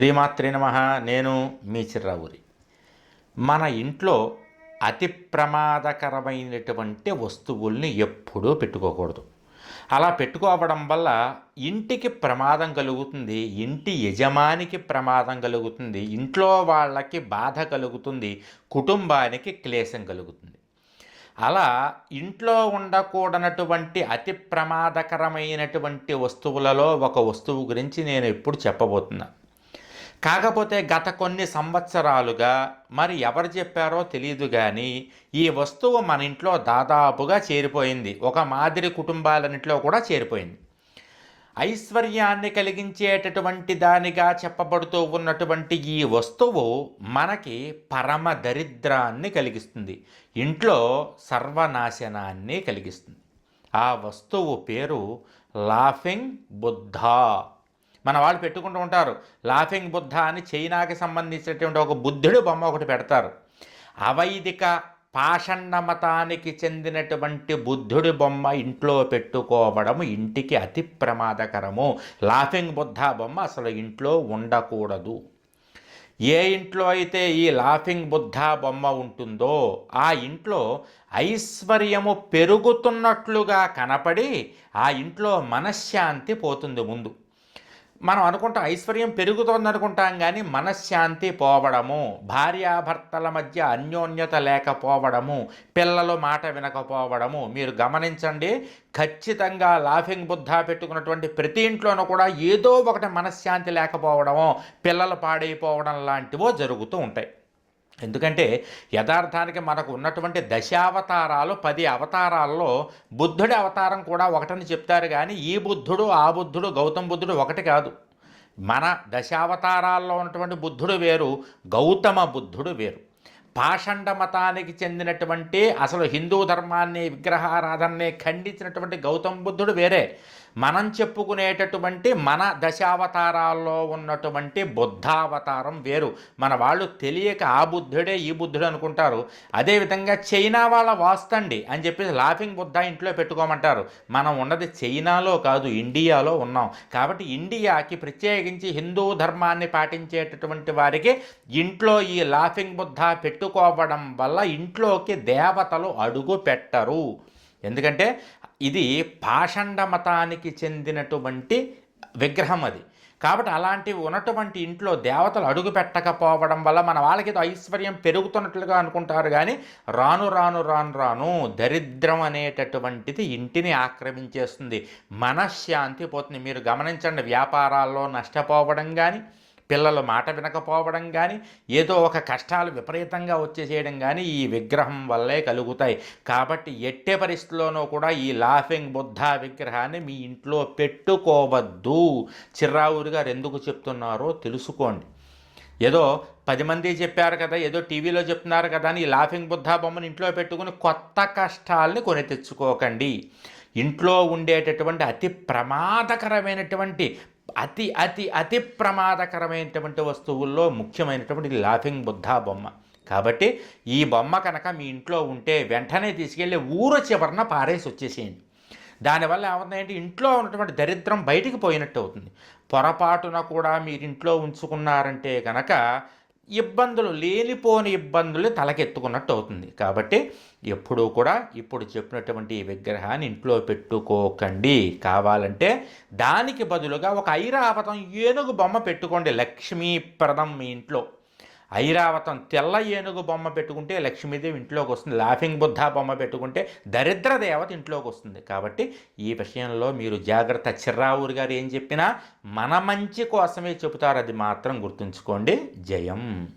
శ్రీమాత్రే నమ. నేను మీ చిర్రావురి. మన ఇంట్లో అతి ప్రమాదకరమైనటువంటి వస్తువుల్ని ఎప్పుడూ పెట్టుకోకూడదు. అలా పెట్టుకోవడం వల్ల ఇంటికి ప్రమాదం కలుగుతుంది ఇంటి యజమానికి ప్రమాదం కలుగుతుంది ఇంట్లో వాళ్ళకి బాధ కలుగుతుంది కుటుంబానికి క్లేశం కలుగుతుంది. అలా ఇంట్లో ఉండకూడనటువంటి అతి ప్రమాదకరమైనటువంటి వస్తువులలో ఒక వస్తువు గురించి నేను ఎప్పుడు చెప్పబోతున్నాను కాకపోతే గత కొన్ని సంవత్సరాలుగా మరి ఎవరు చెప్పారో తెలియదు కానీ ఈ వస్తువు మన ఇంట్లో దాదాపుగా చేరిపోయింది. ఒక మాదిరి కుటుంబాలన్నింటిలో కూడా చేరిపోయింది. ఐశ్వర్యాన్ని కలిగించేటటువంటి దానిగా చెప్పబడుతూ ఉన్నటువంటి ఈ వస్తువు మనకి పరమ దరిద్రాన్ని కలిగిస్తుంది. ఇంట్లో సర్వనాశనాన్ని కలిగిస్తుంది. ఆ వస్తువు పేరు లాఫింగ్ బుద్ధా. మన వాళ్ళు పెట్టుకుంటూ ఉంటారు. లాఫింగ్ బుద్ధ అని చైనాకి సంబంధించినటువంటి ఒక బుద్ధుడు బొమ్మ ఒకటి పెడతారు. అవైదిక పాషండ మతానికి చెందినటువంటి బుద్ధుడి బొమ్మ ఇంట్లో పెట్టుకోవడం ఇంటికి అతి ప్రమాదకరము. లాఫింగ్ బుద్ధ బొమ్మ అసలు ఇంట్లో ఉండకూడదు. ఏ ఇంట్లో అయితే ఈ లాఫింగ్ బుద్ధ బొమ్మ ఉంటుందో ఆ ఇంట్లో ఐశ్వర్యము పెరుగుతున్నట్లుగా కనపడి ఆ ఇంట్లో మనశ్శాంతి పోతుంది ముందు. మనం అనుకుంటాం ఐశ్వర్యం పెరుగుతోంది అనుకుంటాం కానీ మనశ్శాంతి పోవడము భార్యాభర్తల మధ్య అన్యోన్యత లేకపోవడము పిల్లలు మాట వినకపోవడము మీరు గమనించండి ఖచ్చితంగా లాఫింగ్ బుద్ధ పెట్టుకున్నటువంటి ప్రతి ఇంట్లోనూ కూడా ఏదో ఒకటి మనశ్శాంతి లేకపోవడము పిల్లలు పాడైపోవడం లాంటివో జరుగుతూ ఉంటాయి. ఎందుకంటే యథార్థానికి మనకు ఉన్నటువంటి దశావతారాలు పది అవతారాల్లో బుద్ధుడి అవతారం కూడా ఒకటని చెప్తారు కానీ ఈ బుద్ధుడు ఆ బుద్ధుడు గౌతమ బుద్ధుడు ఒకటి కాదు. మన దశావతారాల్లో ఉన్నటువంటి బుద్ధుడు వేరు గౌతమ బుద్ధుడు వేరు. పాషండ మతానికి చెందినటువంటి అసలు హిందూ ధర్మాన్ని విగ్రహారాధనని ఖండించినటువంటి గౌతమ బుద్ధుడు వేరే. మనం చెప్పుకునేటటువంటి మన దశావతారాల్లో ఉన్నటువంటి బుద్ధావతారం వేరు. మన వాళ్ళు తెలియక ఆ బుద్ధుడే ఈ బుద్ధుడు అనుకుంటారు. అదేవిధంగా చైనా వాళ్ళ వాస్తండి అని చెప్పేసి లాఫింగ్ బుద్ధ ఇంట్లో పెట్టుకోమంటారు. మనం ఉన్నది చైనాలో కాదు ఇండియాలో ఉన్నాం. కాబట్టి ఇండియాకి ప్రత్యేకించి హిందూ ధర్మాన్ని పాటించేటటువంటి వారికి ఇంట్లో ఈ లాఫింగ్ బుద్ధ పెట్టుకోవడం వల్ల ఇంట్లోకి దేవతలు అడుగు పెట్టరు. ఎందుకంటే ఇది పాషండ మతానికి చెందినటువంటి విగ్రహం అది. కాబట్టి అలాంటివి ఉన్నటువంటి ఇంట్లో దేవతలు అడుగు పెట్టకపోవడం వల్ల మన వాళ్ళకి ఏదో ఐశ్వర్యం పెరుగుతున్నట్లుగా అనుకుంటారు కానీ రాను రాను రాను రాను దరిద్రం అనేటటువంటిది ఇంటిని ఆక్రమించేస్తుంది. మనశ్శాంతి పోతుంది. మీరు గమనించండి వ్యాపారాల్లో నష్టపోవడం కానీ పిల్లలు మాట వినకపోవడం కానీ ఏదో ఒక కష్టాలు విపరీతంగా వచ్చేసేయడం కానీ ఈ విగ్రహం వల్లే కలుగుతాయి. కాబట్టి ఎట్టే పరిస్థితుల్లోనూ కూడా ఈ లాఫింగ్ బుద్ధ విగ్రహాన్ని మీ ఇంట్లో పెట్టుకోవద్దు. చిర్రావురు గారు ఎందుకు చెప్తున్నారో తెలుసుకోండి. ఏదో పది మంది చెప్పారు కదా ఏదో టీవీలో చెప్తున్నారు కదా అని ఈ లాఫింగ్ బుద్ధ బొమ్మను ఇంట్లో పెట్టుకుని కొత్త కష్టాలని కొని తెచ్చుకోకండి. ఇంట్లో ఉండేటటువంటి అతి ప్రమాదకరమైనటువంటి అతి అతి అతి ప్రమాదకరమైనటువంటి వస్తువుల్లో ముఖ్యమైనటువంటి లాఫింగ్ బుద్ధా బొమ్మ. కాబట్టి ఈ బొమ్మ కనుక మీ ఇంట్లో ఉంటే వెంటనే తీసుకెళ్ళి ఊరు చివరన పారేసి వచ్చేసేయండి. దానివల్ల ఏమవుతుందంటే ఇంట్లో ఉన్నటువంటి దరిద్రం బయటికి పోయినట్టు అవుతుంది. పొరపాటున కూడా మీరు ఇంట్లో ఉంచుకున్నారంటే కనుక ఇబ్బందులు లేనిపోని ఇబ్బందులు తలకెత్తుకున్నట్టు అవుతుంది. కాబట్టి ఎప్పుడూ కూడా ఇప్పుడు చెప్పినటువంటి విగ్రహాన్ని ఇంట్లో పెట్టుకోకండి. కావాలంటే దానికి బదులుగా ఒక ఐరావతం ఏనుగు బొమ్మ పెట్టుకోండి. లక్ష్మీప్రదం మీ ఇంట్లో. ఐరావతం తెల్ల ఏనుగు బొమ్మ పెట్టుకుంటే లక్ష్మీదేవి ఇంట్లోకి వస్తుంది. లాఫింగ్ బుద్ధ బొమ్మ పెట్టుకుంటే దరిద్ర దేవత ఇంట్లోకి వస్తుంది. కాబట్టి ఈ విషయంలో మీరు జాగ్రత్త. చిర్రావూరు గారు ఏం చెప్పినా మన మంచి కోసమే చెబుతారు. అది మాత్రం గుర్తుంచుకోండి. జయం.